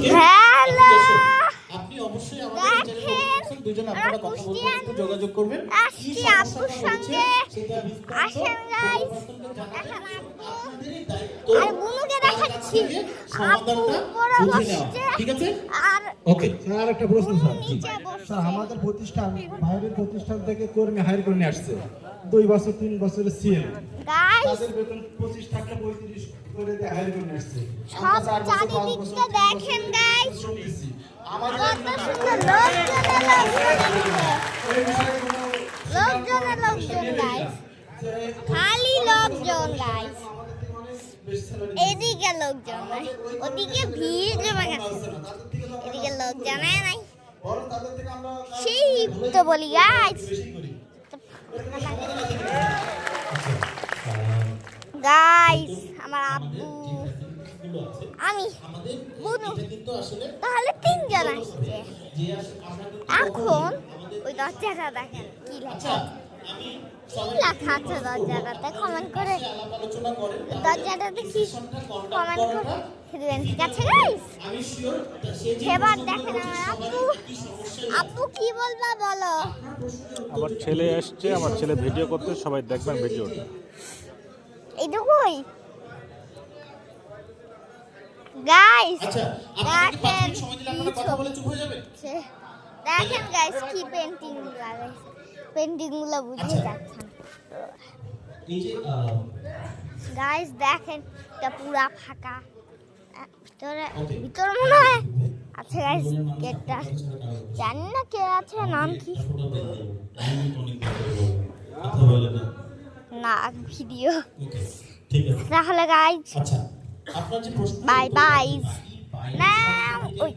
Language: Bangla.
দুজনকে হ্যালো আপনি অবশ্যই আমাদের চ্যানেলে দুজন আপনারা কথা একটু যোগাযোগ করবেন কি সমস্যাটা হচ্ছে সেটা বিস্তারিত আসেন guys। পরিবর্তনকে জানাবেন। দেখেন আপু। আপনাদেরই দায়িত্ব আর বুনুকে দেখাচ্ছি। সমাধানটা বুঝে নেওয়া। ঠিক আছে ওকে স্যার একটা প্রশ্ন স্যার। স্যার আমাদের প্রতিষ্ঠান বাইরের প্রতিষ্ঠান থেকে কর্মী হায়ার করে নিয়ে আসছে। দুই বছর তিন বছরের সিএম গাইস তাদের বেতন পঁচিশ টাকা পঁয়ত্রিশ করে দিয়ে হায়ার করে নিয়ে আসছে। সব চারিদিকটা দেখেন গাইস লোকজনে গাইস খালি লোকজন গাইস এদিকে লোকজন ওদিকে ভিড় জমা গেছে। লোকজন নাই। সেই তো বলি গাইস গাইস আমার আব্বু আমি বুনু। তাহলে তিনজন আসছে। এখন ওই দরজাটা দেখেন কি লেখা। আমি কি লেখা আছে দরজাটাতে কমেন্ট করে আলাপ দরজাটাতে কি কমেন্ট করে? দিবেন ঠিক আছে গাইস আমি শিওর সে যে এবার দেখেন আমার আব্বু কি বলবা বলো? আমার ছেলে এসছে আমার ছেলে ভিডিও করতে সবাই দেখবেন ভিডিওটা এইটুকুই? গাইস আচ্ছা দেখেন মিনিট সময় দিলে আপনারা কথা বলে চুপ হয়ে যাবেন দেখেন গাইস কি পেন্টিংগুলো গাইস পেন্টিংগুলো বুঝে যাচ্ছেন। এই যে আহ, গাইস দেখেন এটা পুরা ফাঁকা। ভিতরে ভিতরে মনে হয় আছে গাইস গেটটা জানি না কে আছে নাম কি? না? ভিডিও। তাহলে গাইস আচ্ছা বাই বাই না ওই